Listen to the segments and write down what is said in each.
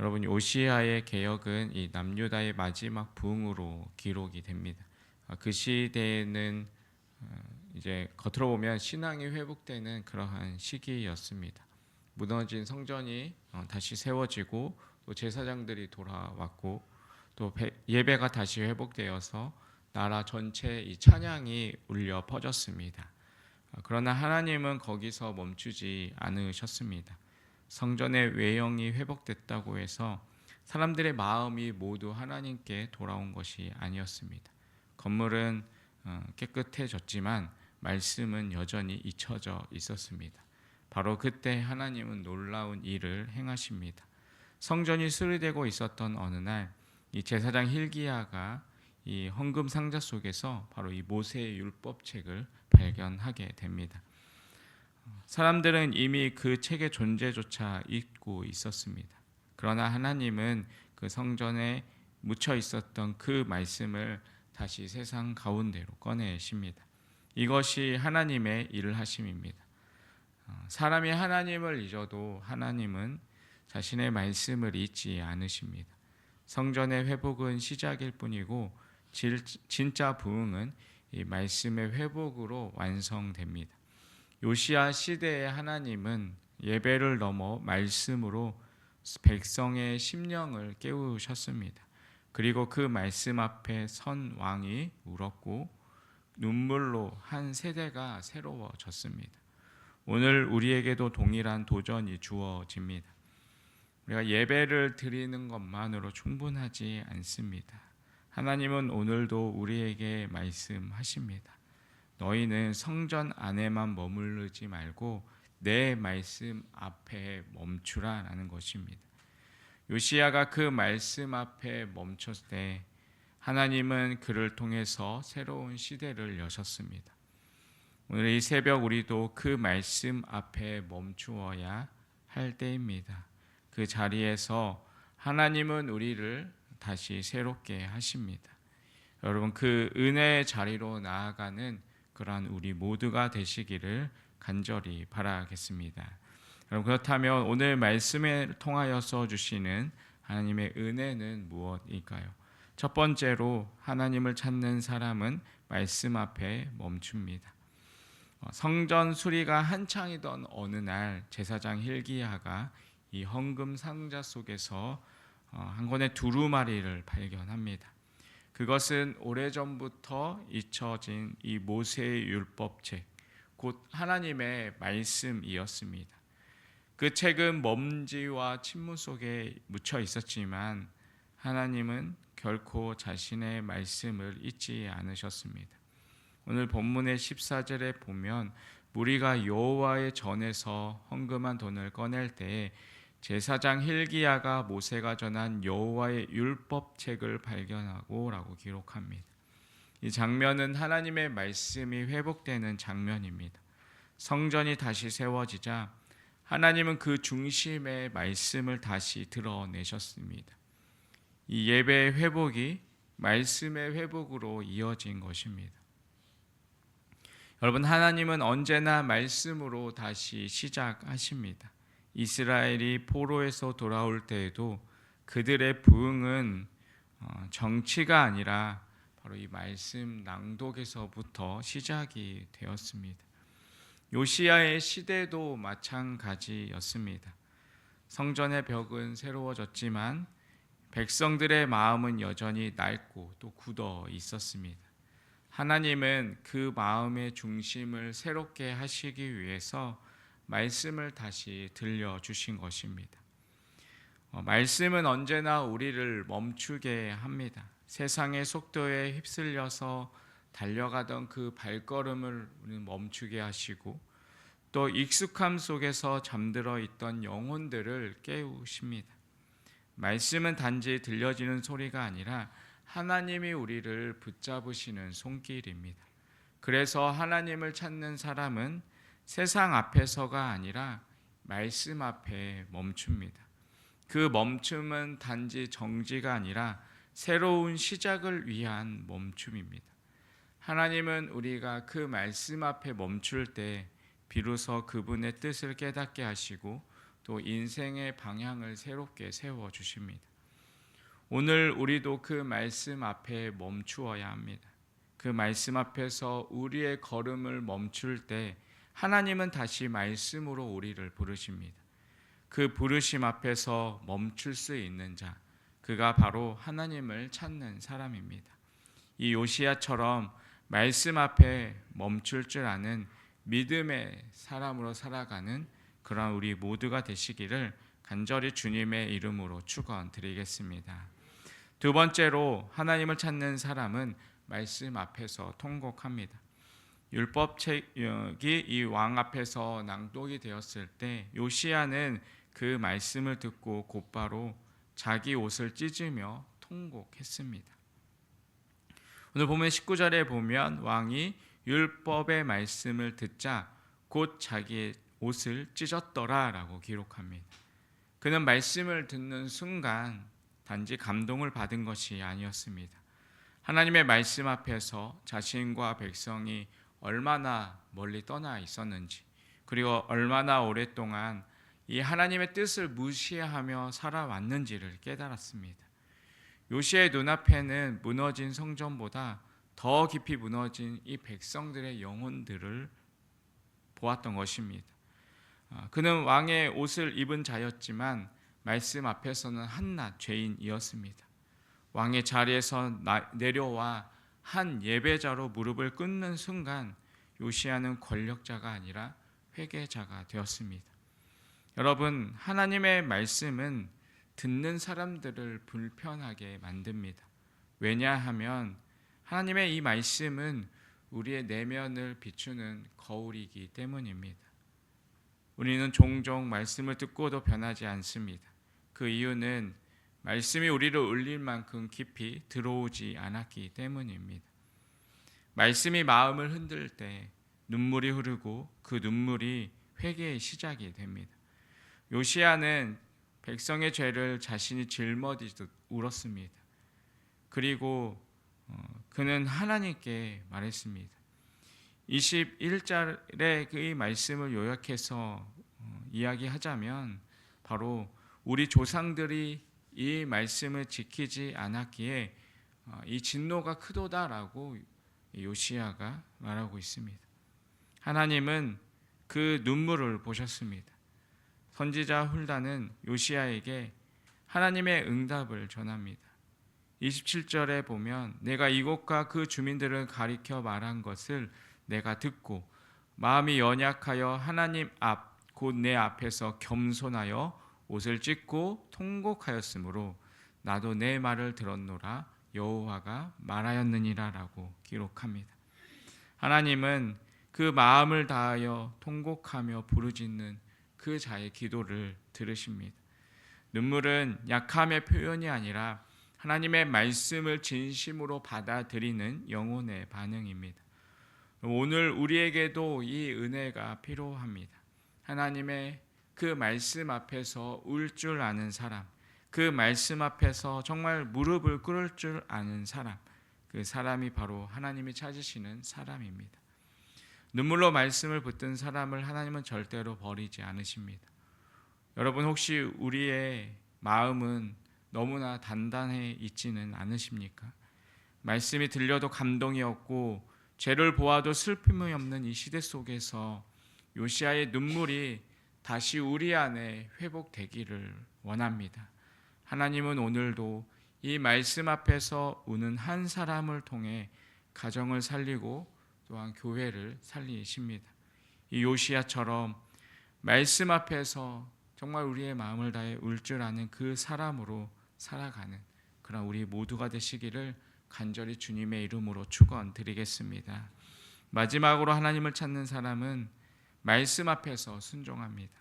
여러분 요시아의 개혁은 이 남유다의 마지막 부흥으로 기록이 됩니다. 아, 그 시대에는 어, 이제 겉으로 보면 신앙이 회복되는 그러한 시기였습니다. 무너진 성전이 어, 다시 세워지고 또 제사장들이 돌아왔고 또 예배가 다시 회복되어서 나라 전체 이 찬양이 울려 퍼졌습니다. 어, 그러나 하나님은 거기서 멈추지 않으셨습니다. 성전의 외형이 회복됐다고 해서 사람들의 마음이 모두 하나님께 돌아온 것이 아니었습니다. 건물은 어, 깨끗해졌지만 말씀은 여전히 잊혀져 있었습니다. 바로 그때 하나님은 놀라운 일을 행하십니다. 성전이 수리되고 있었던 어느 날 이 제사장 힐기야가 이 헌금 상자 속에서 바로 이 모세의 율법책을 발견하게 됩니다. 사람들은 이미 그 책의 존재조차 잊고 있었습니다. 그러나 하나님은 그 성전에 묻혀 있었던 그 말씀을 다시 세상 가운데로 꺼내십니다. 이것이 하나님의 일을 하심입니다. 어, 사람이 하나님을 잊어도 하나님은 자신의 말씀을 잊지 않으십니다. 성전의 회복은 시작일 뿐이고 진짜 부흥은 이 말씀의 회복으로 완성됩니다. 요시아 시대의 하나님은 예배를 넘어 말씀으로 백성의 심령을 깨우셨습니다. 그리고 그 말씀 앞에 선 왕이 울었고 눈물로 한 세대가 새로워졌습니다. 오늘 우리에게도 동일한 도전이 주어집니다. 우리가 예배를 드리는 것만으로 충분하지 않습니다. 하나님은 오늘도 우리에게 말씀하십니다. 너희는 성전 안에만 머무르지 말고 내 말씀 앞에 멈추라라는 것입니다. 요시야가 그 말씀 앞에 멈췄을 때 하나님은 그를 통해서 새로운 시대를 여셨습니다. 오늘 이 새벽 우리도 그 말씀 앞에 멈추어야 할 때입니다. 그 자리에서 하나님은 우리를 다시 새롭게 하십니다. 여러분 그 은혜의 자리로 나아가는 그러한 우리 모두가 되시기를 간절히 바라겠습니다. 여러분 그렇다면 오늘 말씀에 통하여서 주시는 하나님의 은혜는 무엇일까요? 첫 번째로 하나님을 찾는 사람은 말씀 앞에 멈춥니다. 어, 성전 수리가 한창이던 어느 날 제사장 힐기야가 이 헌금 상자 속에서 어, 한 권의 두루마리를 발견합니다. 그것은 오래전부터 잊혀진 이 모세의 율법책, 곧 하나님의 말씀이었습니다. 그 책은 먼지와 침무 속에 묻혀 있었지만 하나님은 결코 자신의 말씀을 잊지 않으셨습니다. 오늘 본문의 14절에 보면 무리가 여호와의 전에서 헌금한 돈을 꺼낼 때 제사장 힐기야가 모세가 전한 여호와의 율법책을 발견하고라고 기록합니다. 이 장면은 하나님의 말씀이 회복되는 장면입니다. 성전이 다시 세워지자 하나님은 그 중심의 말씀을 다시 드러내셨습니다. 이 예배의 회복이 말씀의 회복으로 이어진 것입니다. 여러분 하나님은 언제나 말씀으로 다시 시작하십니다. 이스라엘이 포로에서 돌아올 때에도 그들의 부흥은 어, 정치가 아니라 바로 이 말씀 낭독에서부터 시작이 되었습니다. 요시야의 시대도 마찬가지였습니다. 성전의 벽은 새로워졌지만 백성들의 마음은 여전히 낡고 또 굳어 있었습니다. 하나님은 그 마음의 중심을 새롭게 하시기 위해서 말씀을 다시 들려주신 것입니다. 어, 말씀은 언제나 우리를 멈추게 합니다. 세상의 속도에 휩쓸려서 달려가던 그 발걸음을 멈추게 하시고 또 익숙함 속에서 잠들어 있던 영혼들을 깨우십니다. 말씀은 단지 들려지는 소리가 아니라 하나님이 우리를 붙잡으시는 손길입니다. 그래서 하나님을 찾는 사람은 세상 앞에서가 아니라 말씀 앞에 멈춥니다. 그 멈춤은 단지 정지가 아니라 새로운 시작을 위한 멈춤입니다. 하나님은 우리가 그 말씀 앞에 멈출 때 비로소 그분의 뜻을 깨닫게 하시고 또 인생의 방향을 새롭게 세워 주십니다. 오늘 우리도 그 말씀 앞에 멈추어야 합니다. 그 말씀 앞에서 우리의 걸음을 멈출 때 하나님은 다시 말씀으로 우리를 부르십니다. 그 부르심 앞에서 멈출 수 있는 자, 그가 바로 하나님을 찾는 사람입니다. 이 요시야처럼 말씀 앞에 멈출 줄 아는 믿음의 사람으로 살아가는 그러한 우리 모두가 되시기를 간절히 주님의 이름으로 축원드리겠습니다. 두 번째로 하나님을 찾는 사람은 말씀 앞에서 통곡합니다. 율법 책이 이 왕 앞에서 낭독이 되었을 때 요시야는 그 말씀을 듣고 곧바로 자기 옷을 찢으며 통곡했습니다. 오늘 보면 19절에 보면 왕이 율법의 말씀을 듣자 곧 자기의 옷을 찢었더라라고 기록합니다. 그는 말씀을 듣는 순간 단지 감동을 받은 것이 아니었습니다. 하나님의 말씀 앞에서 자신과 백성이 얼마나 멀리 떠나 있었는지 그리고 얼마나 오랫동안 이 하나님의 뜻을 무시하며 살아왔는지를 깨달았습니다. 요시의 눈앞에는 무너진 성전보다 더 깊이 무너진 이 백성들의 영혼들을 보았던 것입니다. 아, 그는 왕의 옷을 입은 자였지만 말씀 앞에서는 한낱 죄인이었습니다. 왕의 자리에서 내려와 한 예배자로 무릎을 꿇는 순간 요시아는 권력자가 아니라 회개자가 되었습니다. 여러분, 하나님의 말씀은 듣는 사람들을 불편하게 만듭니다. 왜냐하면 하나님의 이 말씀은 우리의 내면을 비추는 거울이기 때문입니다. 우리는 종종 말씀을 듣고도 변하지 않습니다. 그 이유는 말씀이 우리를 울릴 만큼 깊이 들어오지 않았기 때문입니다. 말씀이 마음을 흔들 때 눈물이 흐르고 그 눈물이 회개의 시작이 됩니다. 요시아는 백성의 죄를 자신이 짊어지듯 울었습니다. 그리고 어, 그는 하나님께 말했습니다. 21절의 그 말씀을 요약해서 어, 이야기하자면 바로 우리 조상들이 이 말씀을 지키지 않았기에 어, 이 진노가 크도다라고 요시야가 말하고 있습니다. 하나님은 그 눈물을 보셨습니다. 선지자 훌다는 요시야에게 하나님의 응답을 전합니다. 27절에 보면 내가 이곳과 그 주민들을 가리켜 말한 것을 내가 듣고 마음이 연약하여 하나님 앞 곧 내 앞에서 겸손하여 옷을 찢고 통곡하였으므로 나도 내 말을 들었노라 여호와가 말하였느니라라고 기록합니다. 하나님은 그 마음을 다하여 통곡하며 부르짖는 그 자의 기도를 들으십니다. 눈물은 약함의 표현이 아니라 하나님의 말씀을 진심으로 받아들이는 영혼의 반응입니다. 오늘 우리에게도 이 은혜가 필요합니다. 하나님의 그 말씀 앞에서 울 줄 아는 사람, 그 말씀 앞에서 정말 무릎을 꿇을 줄 아는 사람, 그 사람이 바로 하나님이 찾으시는 사람입니다. 눈물로 말씀을 붙든 사람을 하나님은 절대로 버리지 않으십니다. 여러분 혹시 우리의 마음은 너무나 단단해 있지는 않으십니까? 말씀이 들려도 감동이 없고 죄를 보아도 슬픔이 없는 이 시대 속에서 요시아의 눈물이 다시 우리 안에 회복되기를 원합니다. 하나님은 오늘도 이 말씀 앞에서 우는 한 사람을 통해 가정을 살리고 또한 교회를 살리십니다. 이 요시야처럼 말씀 앞에서 정말 우리의 마음을 다해 울 줄 아는 그 사람으로 살아가는 그런 우리 모두가 되시기를 간절히 주님의 이름으로 축원드리겠습니다. 마지막으로 하나님을 찾는 사람은 말씀 앞에서 순종합니다.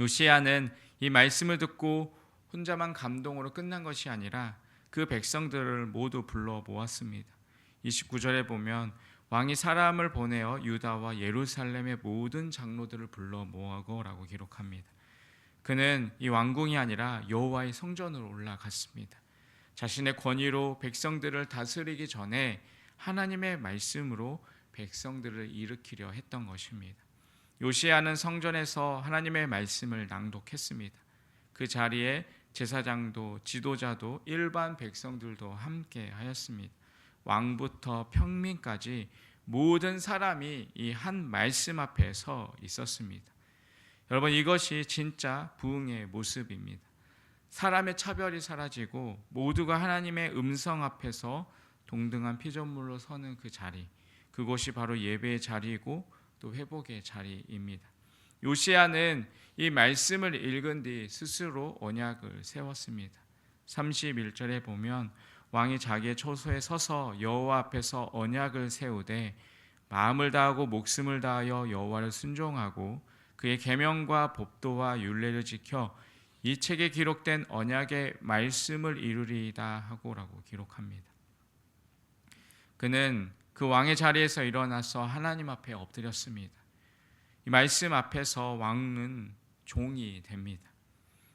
요시야는 이 말씀을 듣고 혼자만 감동으로 끝난 것이 아니라 그 백성들을 모두 불러 모았습니다. 29절에 보면 왕이 사람을 보내어 유다와 예루살렘의 모든 장로들을 불러 모아고라고 기록합니다. 그는 이 왕궁이 아니라 여호와의 성전으로 올라갔습니다. 자신의 권위로 백성들을 다스리기 전에 하나님의 말씀으로 백성들을 일으키려 했던 것입니다. 요시아는 성전에서 하나님의 말씀을 낭독했습니다. 그 자리에 제사장도 지도자도 일반 백성들도 함께 하였습니다. 왕부터 평민까지 모든 사람이 이 한 말씀 앞에 서 있었습니다. 여러분 이것이 진짜 부흥의 모습입니다. 사람의 차별이 사라지고 모두가 하나님의 음성 앞에서 동등한 피조물로 서는 그 자리, 그곳이 바로 예배의 자리이고 또 회복의 자리입니다. 요시아는 이 말씀을 읽은 뒤 스스로 언약을 세웠습니다. 31절에 보면 왕이 자기의 초소에 서서 여호와 앞에서 언약을 세우되 마음을 다하고 목숨을 다하여 여호와를 순종하고 그의 계명과 법도와 율례를 지켜 이 책에 기록된 언약의 말씀을 이루리이다 하고라고 기록합니다. 그는 그 왕의 자리에서 일어나서 하나님 앞에 엎드렸습니다. 이 말씀 앞에서 왕은 종이 됩니다.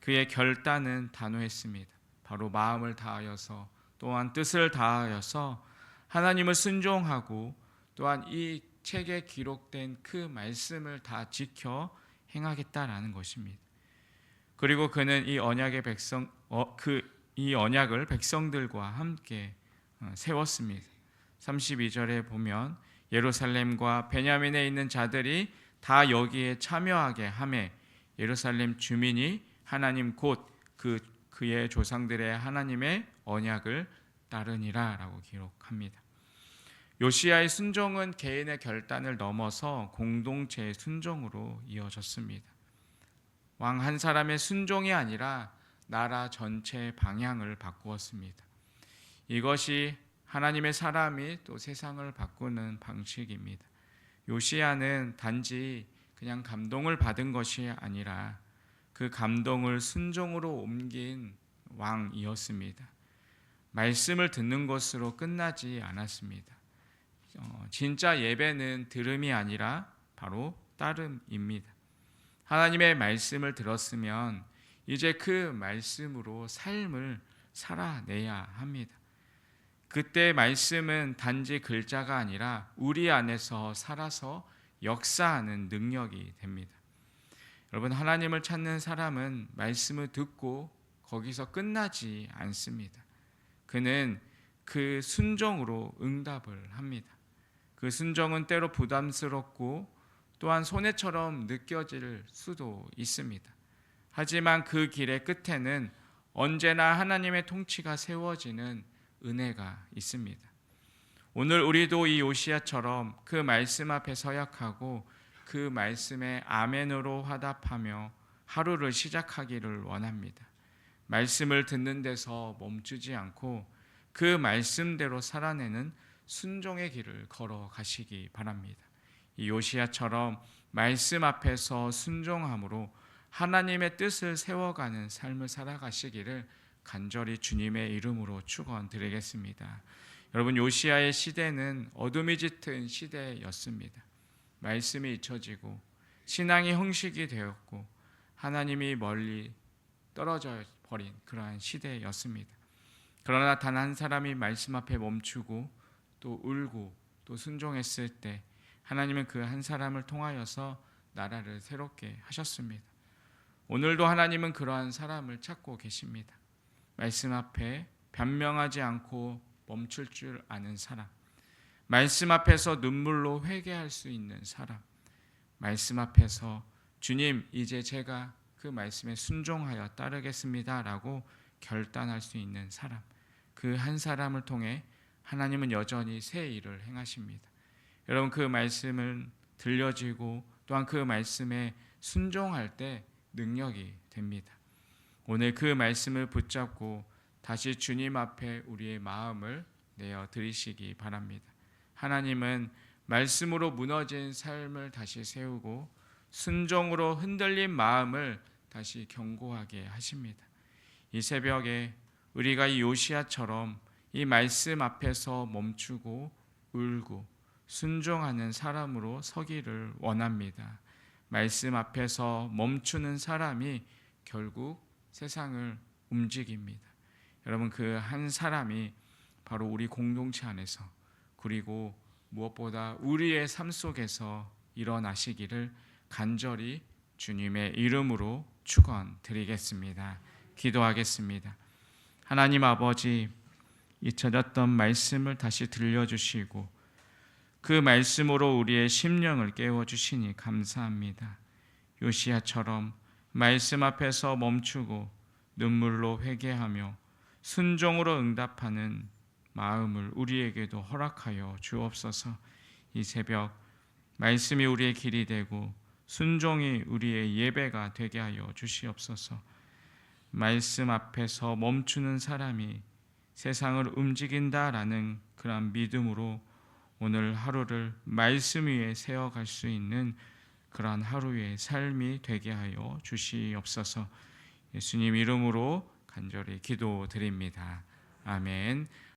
그의 결단은 단호했습니다. 바로 마음을 다하여서 또한 뜻을 다하여서 하나님을 순종하고 또한 이 책에 기록된 그 말씀을 다 지켜 행하겠다라는 것입니다. 그리고 그는 이 언약의 백성 어, 그 이 언약을 백성들과 함께 어, 세웠습니다. 32절에 보면 예루살렘과 베냐민에 있는 자들이 다 여기에 참여하게 함에 예루살렘 주민이 하나님 곧 그 그의 조상들의 하나님의 언약을 따르니라라고 기록합니다. 요시아의 순종은 개인의 결단을 넘어서 공동체의 순종으로 이어졌습니다. 왕 한 사람의 순종이 아니라 나라 전체의 방향을 바꾸었습니다. 이것이 하나님의 사람이 또 세상을 바꾸는 방식입니다. 요시아는 단지 그냥 감동을 받은 것이 아니라 그 감동을 순종으로 옮긴 왕이었습니다. 말씀을 듣는 것으로 끝나지 않았습니다. 어, 진짜 예배는 들음이 아니라 바로 따름입니다. 하나님의 말씀을 들었으면 이제 그 말씀으로 삶을 살아내야 합니다. 그때 말씀은 단지 글자가 아니라 우리 안에서 살아서 역사하는 능력이 됩니다. 여러분 하나님을 찾는 사람은 말씀을 듣고 거기서 끝나지 않습니다. 그는 그 순종으로 응답을 합니다. 그 순종은 때로 부담스럽고 또한 손해처럼 느껴질 수도 있습니다. 하지만 그 길의 끝에는 언제나 하나님의 통치가 세워지는 은혜가 있습니다. 오늘 우리도 이 요시야처럼 그 말씀 앞에 서약하고 그 말씀에 아멘으로 화답하며 하루를 시작하기를 원합니다. 말씀을 듣는 데서 멈추지 않고 그 말씀대로 살아내는 순종의 길을 걸어 가시기 바랍니다. 이 요시야처럼 말씀 앞에서 순종함으로 하나님의 뜻을 세워가는 삶을 살아가시기를 간절히 주님의 이름으로 축원드리겠습니다. 여러분 요시야의 시대는 어둠이 짙은 시대였습니다. 말씀이 잊혀지고 신앙이 형식이 되었고 하나님이 멀리 떨어져 버린 그러한 시대였습니다. 그러나 단 한 사람이 말씀 앞에 멈추고 또 울고 또 순종했을 때 하나님은 그 한 사람을 통하여서 나라를 새롭게 하셨습니다. 오늘도 하나님은 그러한 사람을 찾고 계십니다. 말씀 앞에 변명하지 않고 멈출 줄 아는 사람. 말씀 앞에서 눈물로 회개할 수 있는 사람. 말씀 앞에서 주님, 이제 제가 그 말씀에 순종하여 따르겠습니다 라고 결단할 수 있는 사람. 그 한 사람을 통해 하나님은 여전히 새 일을 행하십니다. 여러분 그 말씀을 들려지고 또한 그 말씀에 순종할 때 능력이 됩니다. 오늘 그 말씀을 붙잡고 다시 주님 앞에 우리의 마음을 내어 드리시기 바랍니다. 하나님은 말씀으로 무너진 삶을 다시 세우고 순종으로 흔들린 마음을 다시 견고하게 하십니다. 이 새벽에 우리가 이 요시아처럼 이 말씀 앞에서 멈추고 울고 순종하는 사람으로 서기를 원합니다. 말씀 앞에서 멈추는 사람이 결국 세상을 움직입니다. 여러분 그 한 사람이 바로 우리 공동체 안에서 그리고 무엇보다 우리의 삶 속에서 일어나시기를 간절히 주님의 이름으로 축원드리겠습니다. 기도하겠습니다. 하나님 아버지 잊혀졌던 말씀을 다시 들려주시고 그 말씀으로 우리의 심령을 깨워 주시니 감사합니다. 요시야처럼 말씀 앞에서 멈추고 눈물로 회개하며 순종으로 응답하는 마음을 우리에게도 허락하여 주옵소서. 이 새벽 말씀이 우리의 길이 되고 순종이 우리의 예배가 되게 하여 주시옵소서. 말씀 앞에서 멈추는 사람이 세상을 움직인다라는 그런 믿음으로 오늘 하루를 말씀 위에 세워갈 수 있는 그러한 하루의 삶이 되게 하여 주시옵소서. 예수님 이름으로 간절히 기도드립니다. 아멘.